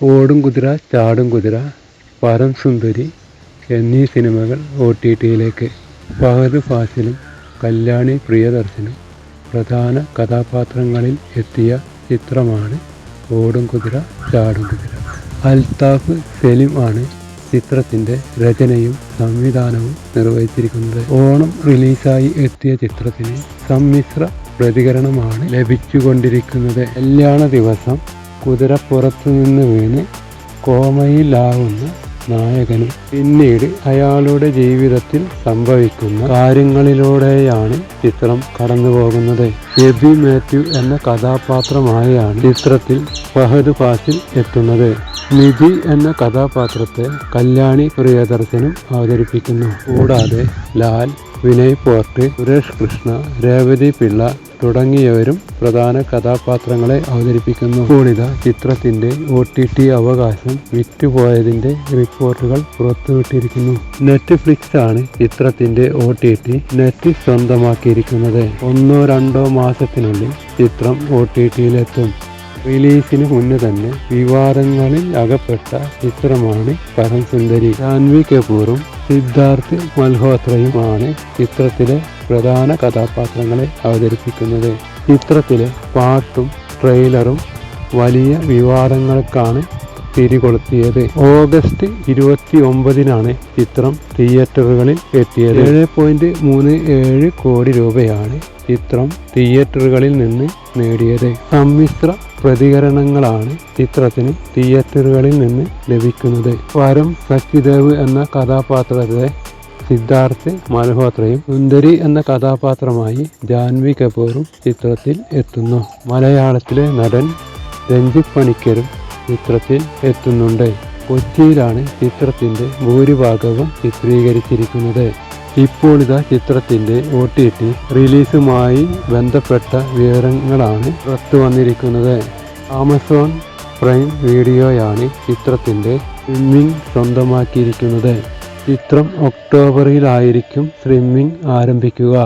ഓടും കുതിര ചാടും കുതിര പരം സുന്ദരി എന്നീ സിനിമകൾ ഒ ടി ടിയിലേക്ക് ഫഹദ് ഫാസിലും കല്യാണി പ്രിയദർശനും പ്രധാന കഥാപാത്രങ്ങളിൽ എത്തിയ ചിത്രമാണ് ഓടും കുതിര ചാടും കുതിര. അൽതാഫ് സലിം ആണ് ചിത്രത്തിന്റെ രചനയും സംവിധാനവും നിർവഹിച്ചിരിക്കുന്നത്. ഓണം റിലീസായി എത്തിയ ചിത്രത്തിന് സമ്മിശ്ര പ്രതികരണമാണ് ലഭിച്ചുകൊണ്ടിരിക്കുന്നത്. കല്യാണ ദിവസം കുതിരപ്പുറത്തു നിന്ന് വീണ് കോമയിലാവുന്ന നായകനും പിന്നീട് അയാളുടെ ജീവിതത്തിൽ സംഭവിക്കുന്ന കാര്യങ്ങളിലൂടെയാണ് ചിത്രം കടന്നു പോകുന്നത് എബി മാത്യു എന്ന കഥാപാത്രമായാണ് ചിത്രത്തിൽ ഫഹദ് ഫാസിൽ എത്തുന്നത്. നിധി എന്ന കഥാപാത്രത്തെ കല്യാണി പ്രിയദർശനും അവതരിപ്പിക്കുന്നു. കൂടാതെ ലാൽ വിനയ് പോർട്ട് സുരേഷ് കൃഷ്ണ രേവതി പിള്ള തുടങ്ങിയവരും പ്രധാന കഥാപാത്രങ്ങളെ അവതരിപ്പിക്കുന്നു. കൂടിത ചിത്രത്തിന്റെ ഒ ടി ടി അവകാശം വിറ്റുപോയതിന്റെ റിപ്പോർട്ടുകൾ പുറത്തുവിട്ടിരിക്കുന്നു. നെറ്റ്ഫ്ലിക്സ് ആണ് ചിത്രത്തിന്റെ ഒ ടി ടി നെറ്റ് സ്വന്തമാക്കിയിരിക്കുന്നത്. ഒന്നോ രണ്ടോ മാസത്തിനുള്ളിൽ ചിത്രം ഒ ടി ടിയിലെത്തും റിലീസിന് മുന്നേ തന്നെ വിവാദങ്ങളിൽ അകപ്പെട്ട ചിത്രമാണ് പരം സുന്ദരി ജാൻവി കപൂറും സിദ്ധാർത്ഥ് മൽഹോത്രയുമാണ് ചിത്രത്തിലെ പ്രധാന കഥാപാത്രങ്ങളെ അവതരിപ്പിക്കുന്നത്. ചിത്രത്തിലെ പാട്ടും ട്രെയിലറും വലിയ വിവാദങ്ങൾക്കാണ് തിരികൊളുത്തിയത് ഓഗസ്റ്റ് ഇരുപത്തി ഒമ്പതിനാണ് ചിത്രം തിയേറ്ററുകളിൽ എത്തിയത്. ഏഴ് പോയിന്റ് മൂന്ന് ഏഴ് കോടി രൂപയാണ് ചിത്രം തിയേറ്ററുകളിൽ നിന്ന് നേടിയത്. സമ്മിശ്ര പ്രതികരണങ്ങളാണ് ചിത്രത്തിന് തിയേറ്ററുകളിൽ നിന്ന് ലഭിക്കുന്നത്. വരം സച്ചിദേവ് എന്ന കഥാപാത്രത്തെ സിദ്ധാർത്ഥ് മൽഹോത്രയും സുന്ദരി എന്ന കഥാപാത്രമായി ജാൻവി കപൂറും ചിത്രത്തിൽ എത്തുന്നു. മലയാളത്തിലെ നടൻ രഞ്ജിത് പണിക്കരും ചിത്രത്തിൽ എത്തുന്നുണ്ട്. കൊച്ചിയിലാണ് ചിത്രത്തിന്റെ ഭൂരിഭാഗവും ചിത്രീകരിച്ചിരിക്കുന്നത്. ഇപ്പോൾ ഇതാ ചിത്രത്തിന്റെ ഒ ടി ടി റിലീസുമായി ബന്ധപ്പെട്ട വിവരങ്ങളാണ് പുറത്തു വന്നിരിക്കുന്നത്. ആമസോൺ പ്രൈം വീഡിയോയാണ് ചിത്രത്തിന്റെ സ്ട്രീമിംഗ് സ്വന്തമാക്കിയിരിക്കുന്നത്. ചിത്രം ഒക്ടോബറിലായിരിക്കും സ്ട്രീമിംഗ് ആരംഭിക്കുക.